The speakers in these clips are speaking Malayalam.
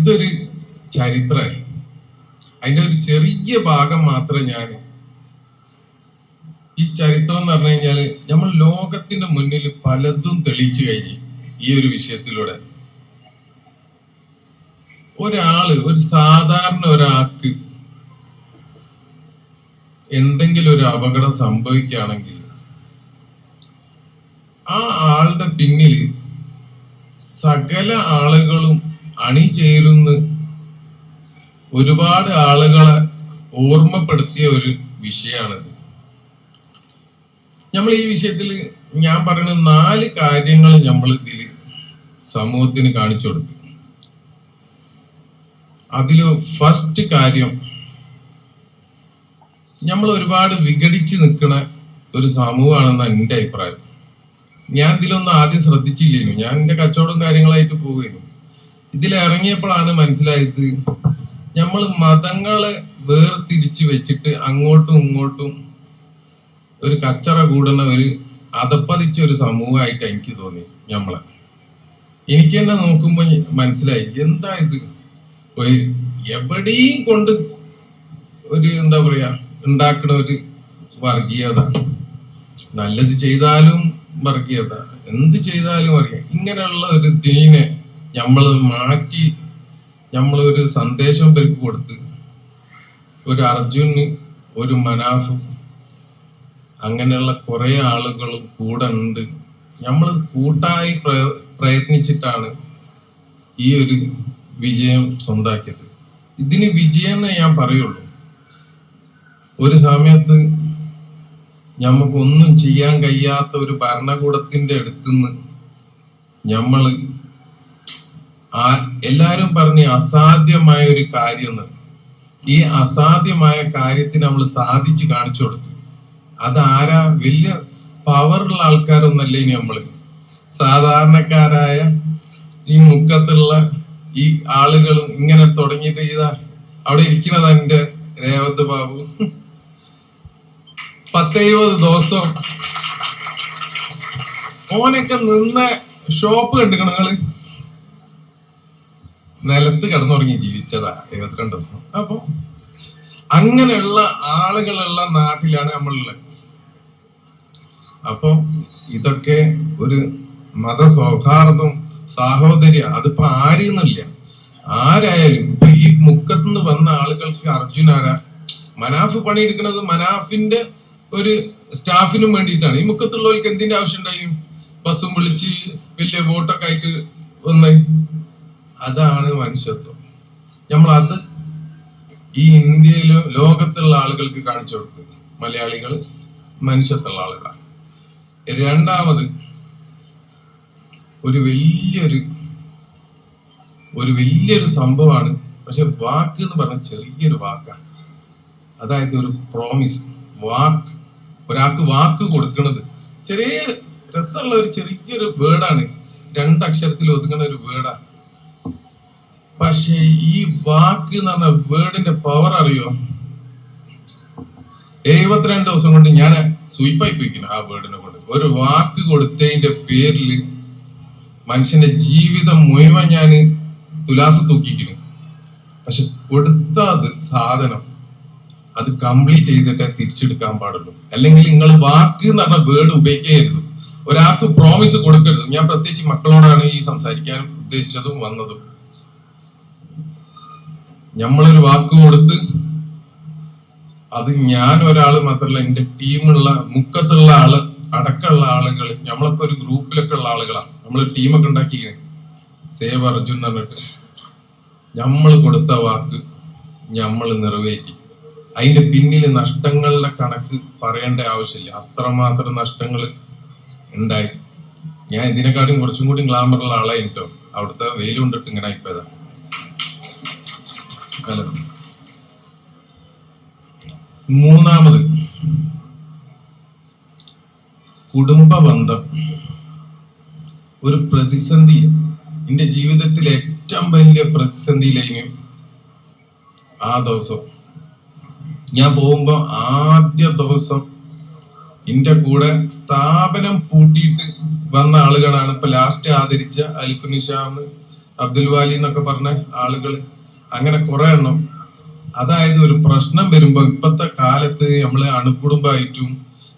ഇതൊരു ചരിത്രമായി അതിന്റെ ഒരു ചെറിയ ഭാഗം മാത്രം ഞാൻ ഈ ചരിത്രം എന്ന് പറഞ്ഞു കഴിഞ്ഞാൽ നമ്മൾ ലോകത്തിന്റെ മുന്നിൽ പലതും തെളിയിച്ചു കഴിഞ്ഞു ഈ ഒരു വിഷയത്തിലൂടെ. ഒരാൾ ഒരു സാധാരണ ഒരാൾക്ക് എന്തെങ്കിലും ഒരു അപകടം സംഭവിക്കുകയാണെങ്കിൽ ആ ആളുടെ പിന്നിൽ സകല ആളുകളും അണിചേരുന്ന് ഒരുപാട് ആളുകളെ ഓർമ്മപ്പെടുത്തിയ ഒരു വിഷയമാണിത് നമ്മൾ ഈ വിഷയത്തിൽ ഞാൻ പറയുന്ന നാല് കാര്യങ്ങൾ നമ്മൾ ഇതിൽ സമൂഹത്തിന് കാണിച്ചു കൊടുക്കും അതിൽ ഫസ്റ്റ് കാര്യം നമ്മൾ ഒരുപാട് വിഘടിച്ച് നിൽക്കുന്ന ഒരു സമൂഹമാണെന്ന് എന്റെ അഭിപ്രായം. ഞാൻ ഇതിലൊന്നും ആദ്യം ശ്രദ്ധിച്ചില്ലേനു. ഞാൻ എന്റെ കച്ചവടം കാര്യങ്ങളായിട്ട് പോവുകയായിരുന്നു. ഇതിൽ ഇറങ്ങിയപ്പോഴാണ് മനസ്സിലായത് നമ്മൾ മതങ്ങളെ വേർതിരിച്ച് വെച്ചിട്ട് അങ്ങോട്ടും ഇങ്ങോട്ടും ഒരു കച്ചറ കൂടുന്ന ഒരു അതപ്പതിച്ച ഒരു സമൂഹമായിട്ട് എനിക്ക് തോന്നി നമ്മളെ എനിക്ക് തന്നെ നോക്കുമ്പോൾ മനസ്സിലായി എന്താ ഇത്? എവിടെയും കൊണ്ട് ഒരു എന്താ പറയാ ഉണ്ടാക്കുന്ന ഒരു വർഗീയത. നല്ലത് ചെയ്താലും വർഗീയത എന്ത് ചെയ്താലും അറിയാം. ഇങ്ങനെയുള്ള ഒരു ദീനെ നമ്മൾ മാറ്റി നമ്മൾ ഒരു സന്ദേശം പേർക്ക് കൊടുത്ത് ഒരു അർജുന് ഒരു മനാഫും അങ്ങനെയുള്ള കുറെ ആളുകളും കൂടെ ഉണ്ട്. നമ്മൾ കൂട്ടായി പ്രയ- പ്രയത്നിച്ചിട്ടാണ് ഈ ഒരു വിജയം സ്വന്താക്കിയത്. ഇതിന് വിജയം എന്നേ ഞാൻ പറയുള്ളൂ. ഒരു സമയത്ത് നമുക്കൊന്നും ചെയ്യാൻ കഴിയാത്ത ഒരു ഭരണകൂടത്തിന്റെ അടുത്തുനിന്ന് നമ്മൾ ആ എല്ലാരും പറഞ്ഞ അസാധ്യമായ ഒരു കാര്യം. ഈ അസാധ്യമായ കാര്യത്തിന് നമ്മൾ സാധിച്ചു കാണിച്ചു കൊടുത്തു. അതാരാ? വലിയ പവറുള്ള ആൾക്കാരൊന്നല്ല ഇനി നമ്മൾ സാധാരണക്കാരായ ഈ മുക്കത്തുള്ള ഈ ആളുകളും ഇങ്ങനെ തുടങ്ങിയിട്ട് ഇതാ അവിടെ ഇരിക്കുന്നത് എന്റെ രേവത് ബാബു. പത്തെഴുപത് ദിവസം ഓനൊക്കെ നിന്ന ഷോപ്പ് കണ്ടിക്കണ നിങ്ങൾ? നിലത്ത് കിടന്നുറങ്ങി ജീവിച്ചതാ എഴുപത്തിരണ്ട് ദിവസം. അപ്പൊ അങ്ങനെയുള്ള ആളുകളുള്ള നാട്ടിലാണ് നമ്മളുള്ളത്. അപ്പൊ ഇതൊക്കെ ഒരു മത സൗഹാർദ്ദം സാഹോദര്യ അതിപ്പോ ആരെയൊന്നുമില്ല. ആരായാലും ഇപ്പൊ ഈ മുക്കത്തുനിന്ന് വന്ന ആളുകൾക്ക് അർജുനാരാ മനാഫ് പണിയെടുക്കുന്നത് മനാഫിന്റെ ഒരു സ്റ്റാഫിനും വേണ്ടിയിട്ടാണ്. ഈ മുക്കത്തുള്ളവർക്ക് എന്തിന്റെ ആവശ്യം ഉണ്ടായി? ബസ്സും വിളിച്ച് വലിയ ബോട്ടൊക്കെ ആയിട്ട് വന്ന് അതാണ് മനുഷ്യത്വം. നമ്മൾ അത് ഈ ഇന്ത്യയിലെ ലോകത്തുള്ള ആളുകൾക്ക് കാണിച്ചു കൊടുത്തു മലയാളികൾ മനുഷ്യത്തുള്ള ആളുകളാണ്. രണ്ടാമത് ഒരു വലിയൊരു ഒരു വലിയൊരു സംഭവമാണ്. പക്ഷെ വാക്ക് എന്ന് പറഞ്ഞ ചെറിയൊരു വാക്കാണ്. അതായത് ഒരു പ്രോമിസ് വാക്ക് ഒരാൾക്ക് വാക്ക് കൊടുക്കുന്നത് ചെറിയ രസമുള്ള ഒരു ചെറിയൊരു വേർഡാണ് രണ്ടക്ഷരത്തിൽ ഒതുങ്ങുന്ന ഒരു വേർഡാണ് പക്ഷെ ഈ വാക്ക് എന്ന് പറഞ്ഞ വേർഡിന്റെ പവർ അറിയോ? എഴുപത്തിരണ്ട് ദിവസം കൊണ്ട് ഞാൻ സ്വീപ്പായി പോയിക്കുന്നു ആ വേർഡിനെ കൊണ്ട്. ഒരു വാക്ക് കൊടുത്തതിന്റെ പേരിൽ മനുഷ്യന്റെ ജീവിതം മുഴുവൻ ഞാൻ തുലാസ തൂക്കിക്കുന്നു. പക്ഷെ കൊടുത്ത അത് സാധനം അത് കംപ്ലീറ്റ് ചെയ്തിട്ടേ തിരിച്ചെടുക്കാൻ പാടുള്ളൂ. അല്ലെങ്കിൽ നിങ്ങൾ വാക്ക് എന്ന് പറഞ്ഞ വേർഡ് ഉപയോഗിക്കരുത്. ഒരാൾക്ക് പ്രോമിസ് കൊടുക്കരുത്. ഞാൻ പ്രത്യേകിച്ച് മക്കളോടാണ് ഈ സംസാരിക്കാൻ ഉദ്ദേശിച്ചതും വന്നതും. നമ്മളൊരു വാക്ക് കൊടുത്ത് അത് ഞാൻ ഒരാൾ മാത്രമല്ല എന്റെ ടീമുള്ള മുക്കത്തുള്ള ആൾ അടക്കമുള്ള ആളുകൾ നമ്മളൊക്കെ ഒരു ഗ്രൂപ്പിലൊക്കെ ഉള്ള ആളുകളാണ് നമ്മൾ ടീമൊക്കെ ഉണ്ടാക്കിയത് സേവ് അർജുൻ എന്ന് പറഞ്ഞിട്ട്. നമ്മൾ കൊടുത്ത വാക്ക് നമ്മൾ നിറവേറ്റി. അതിന്റെ പിന്നിൽ നഷ്ടങ്ങളുടെ കണക്ക് പറയേണ്ട ആവശ്യമില്ല. അത്രമാത്രം നഷ്ടങ്ങൾ ഉണ്ടായി. ഞാൻ ഇതിനെക്കാട്ടും കുറച്ചും കൂടി ഗ്ലാമറുള്ള ആളായിട്ടോ. അവിടുത്തെ വെയിൽ കൊണ്ടിട്ട് ഇങ്ങനെ ആയിപ്പോയതാ. ഹലോ മൂന്നാമത് കുടുംബ ബന്ധം ഒരു പ്രതിസന്ധി എന്റെ ജീവിതത്തിലെ ഏറ്റവും വലിയ പ്രതിസന്ധിയിലേക്കും ആ ദിവസം. ഞാൻ പോകുമ്പോ ആദ്യ ദിവസം എന്റെ കൂടെ സ്ഥാപനം പൂട്ടിയിട്ട് വന്ന ആളുകളാണ്. ഇപ്പൊ ലാസ്റ്റ് ആദരിച്ച അലിഫ് നിഷാം അബ്ദുൽ വാലി എന്നൊക്കെ പറഞ്ഞ ആളുകൾ അങ്ങനെ കുറെ എണ്ണം. അതായത് ഒരു പ്രശ്നം വരുമ്പോ ഇപ്പത്തെ കാലത്ത് നമ്മൾ അണുകുടുംബമായിട്ടും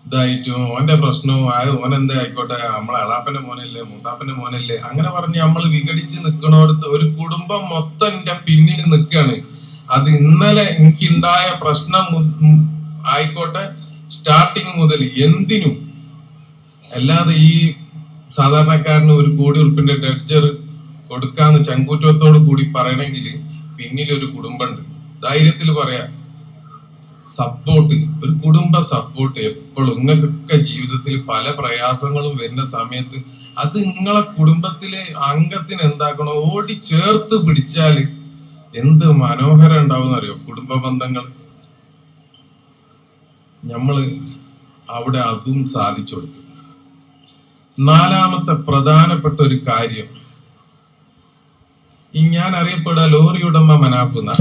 ഇതായിട്ടും ഓന്റെ പ്രശ്നവും ആ ഓനെന്താ ആയിക്കോട്ടെ നമ്മളെ അളാപ്പന്റെ മോനല്ലേ മൂത്താപ്പന്റെ മോനല്ലേ അങ്ങനെ പറഞ്ഞ് നമ്മൾ വിഘടിച്ച് നിൽക്കണോടത്ത് ഒരു കുടുംബം മൊത്തം എന്റെ പിന്നിൽ നിൽക്കുകയാണ് അത് ഇന്നലെ എനിക്കുണ്ടായ പ്രശ്നം ആയിക്കോട്ടെ സ്റ്റാർട്ടിങ് മുതൽ എന്തിനും. അല്ലാതെ ഈ സാധാരണക്കാരന് ഒരു കോടി ഉറുപ്പിന്റെ ഡെഡ്ജർ കൊടുക്കാന്ന് ചങ്കൂറ്റത്തോട് കൂടി പറയണമെങ്കിൽ പിന്നിൽ ഒരു കുടുംബമുണ്ട് ധൈര്യത്തിൽ പറയാ സപ്പോർട്ട് ഒരു കുടുംബ സപ്പോർട്ട് എപ്പോഴും നിങ്ങൾക്കൊക്കെ ജീവിതത്തിൽ പല പ്രയാസങ്ങളും വരുന്ന സമയത്ത് അത് നിങ്ങളെ കുടുംബത്തിലെ അംഗത്തിന് എന്താക്കണോ? ഓടി ചേർത്ത് പിടിച്ചാൽ എന്ത് മനോഹരം ഉണ്ടാവും അറിയോ കുടുംബ ബന്ധങ്ങൾ? നമ്മൾ അവിടെ അതും സാധിച്ചു കൊടുത്തു. നാലാമത്തെ പ്രധാനപ്പെട്ട ഒരു കാര്യം ഞാൻ അറിയപ്പെടുക ഉടമ മനാക്കുന്ന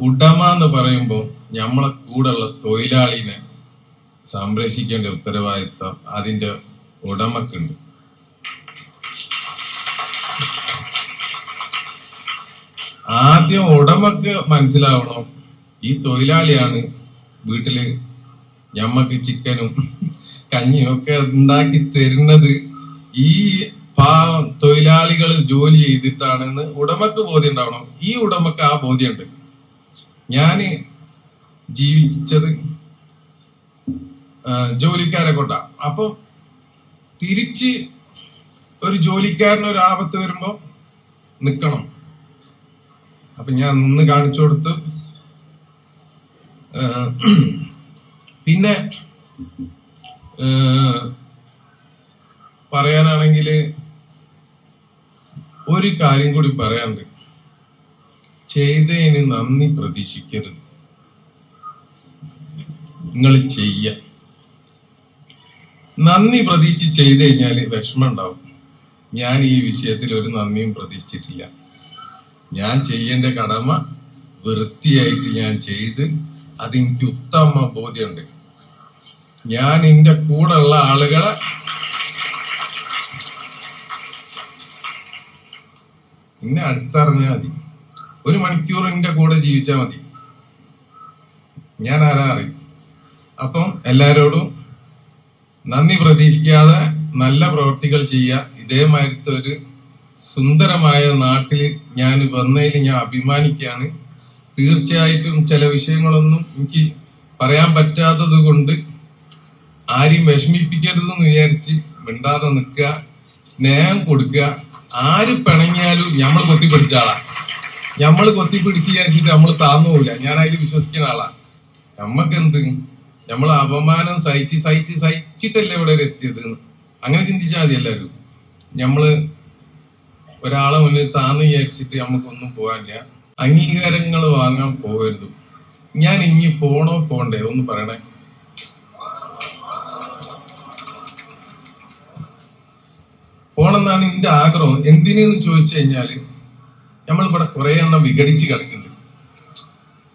ഉടമ എന്ന് പറയുമ്പോൾ നമ്മളെ കൂടെയുള്ള തൊഴിലാളിനെ സംരക്ഷിക്കേണ്ട ഉത്തരവാദിത്വം അതിന്റെ ഉടമക്കുണ്ട്. ആദ്യം ഉടമക്ക് മനസ്സിലാവണം ഈ തൊഴിലാളിയാണ് വീട്ടിൽ ഞമ്മക്ക് ചിക്കനും കഞ്ഞിയും ഒക്കെ ഉണ്ടാക്കി തരുന്നത്. ഈ പാവം തൊഴിലാളികൾ ജോലി ചെയ്തിട്ടാണെന്ന് ഉടമക്ക് ബോധ്യം ഉണ്ടാവണം ഈ ഉടമക്ക് ആ ബോധ്യമുണ്ട്. ഞാൻ ജീവിച്ചത് ജോലിക്കാരെ കൊണ്ടാ. അപ്പൊ തിരിച്ച് ഒരു ജോലിക്കാരന് ഒരു ആപത്ത് വരുമ്പോ നിക്കണം. അപ്പൊ ഞാൻ നിന്ന് കാണിച്ചു കൊടുത്ത്. പിന്നെ പറയാനാണെങ്കിൽ ഒരു കാര്യം കൂടി പറയാനുണ്ട്. ചെയ്തതിന് നന്ദി പ്രതീക്ഷിക്കരുത്. നിങ്ങൾ ചെയ്യ. നന്ദി പ്രതീക്ഷിച്ച് ചെയ്ത് കഴിഞ്ഞാൽ വിഷമം ഉണ്ടാവും. ഞാൻ ഈ വിഷയത്തിൽ ഒരു നന്ദിയും പ്രതീക്ഷിച്ചിട്ടില്ല. ഞാൻ ചെയ്യേണ്ട കടമ വൃത്തിയായിട്ട് ഞാൻ ചെയ്ത് അതെനിക്ക് ഉത്തമ ബോധ്യമുണ്ട്. ഞാൻ കൂടെ ഉള്ള ആളുകളെ എന്നെ അടുത്തറിഞ്ഞാൽ മതി. ഒരു മണിക്കൂർ എന്റെ കൂടെ ജീവിച്ചാൽ മതി. ഞാൻ ആരാ അറിയും. അപ്പം എല്ലാരോടും നന്ദി പ്രതീക്ഷിക്കാതെ നല്ല പ്രവർത്തികൾ ചെയ്യുക. ഇതേമാതിരത്തെ ഒരു സുന്ദരമായ നാട്ടിൽ ഞാൻ വന്നതിൽ ഞാൻ അഭിമാനിക്കുകയാണ്. തീർച്ചയായിട്ടും ചില വിഷയങ്ങളൊന്നും എനിക്ക് പറയാൻ പറ്റാത്തത് കൊണ്ട് ആരെയും വിഷമിപ്പിക്കരുതെന്ന് വിചാരിച്ച് മിണ്ടാതെ നിൽക്കുക. സ്നേഹം കൊടുക്കുക. ആര് പിണങ്ങിയാലും നമ്മൾ കൊത്തിപ്പിടിച്ച ആളാ. നമ്മൾ കൊത്തിപ്പിടിച്ച് വിചാരിച്ചിട്ട് നമ്മൾ താന്നു പോവില്ല. ഞാൻ അതിൽ വിശ്വസിക്കുന്ന ആളാ. നമ്മക്ക് എന്ത് നമ്മൾ അപമാനം സഹിച്ച് സഹിച്ച് സഹിച്ചിട്ടല്ലേ ഇവിടെ എത്തിയത് അങ്ങനെ ചിന്തിച്ചാൽ മതി എല്ലാവരും. നമ്മൾ ഒരാളെ മുന്നിൽ താന്ന് വിചാരിച്ചിട്ട് നമുക്കൊന്നും പോകാനില്ല അംഗീകാരങ്ങൾ വാങ്ങാൻ പോകരുത് ഞാൻ ഇനി പോണോ പോണ്ടേ? ഒന്ന് പറയണേ. പോണെന്നാണ് എന്റെ ആഗ്രഹം. എന്തിനെന്ന് ചോദിച്ചു കഴിഞ്ഞാൽ നമ്മൾ ഇവിടെ കുറെ എണ്ണം വിഘടിച്ച് കിടക്കുന്നുണ്ട്.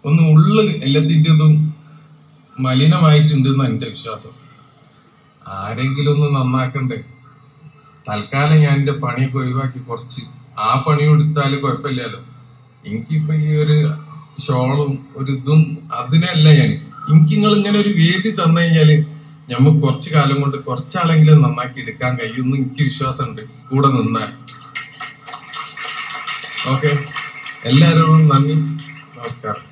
ഒന്ന് ഉള്ളു എല്ലാത്തിന്റെതും മലിനമായിട്ടുണ്ട് എന്ന് എന്റെ വിശ്വാസം. ആരെങ്കിലും ഒന്ന് നന്നാക്കണ്ടേ? തൽക്കാലം ഞാൻ എന്റെ പണിയൊക്കെ ഒഴിവാക്കി കുറച്ച്. ആ പണി കൊടുത്താൽ കുഴപ്പമില്ലല്ലോ. എനിക്കിപ്പോ ഈ ഒരു ഷോളും ഒരു ഇതും അതിനല്ല ഞാൻ. എനിക്ക് നിങ്ങൾ ഇങ്ങനെ ഒരു വേദി തന്നു കഴിഞ്ഞാൽ ഞമ്മക്ക് കുറച്ചു കാലം കൊണ്ട് കുറച്ചാളെങ്കിലും നന്നാക്കി എടുക്കാൻ കഴിയുമെന്ന് എനിക്ക് വിശ്വാസമുണ്ട്. കൂടെ നിന്നാൽ ഓക്കെ. എല്ലാവരോടും നന്ദി. നമസ്കാരം.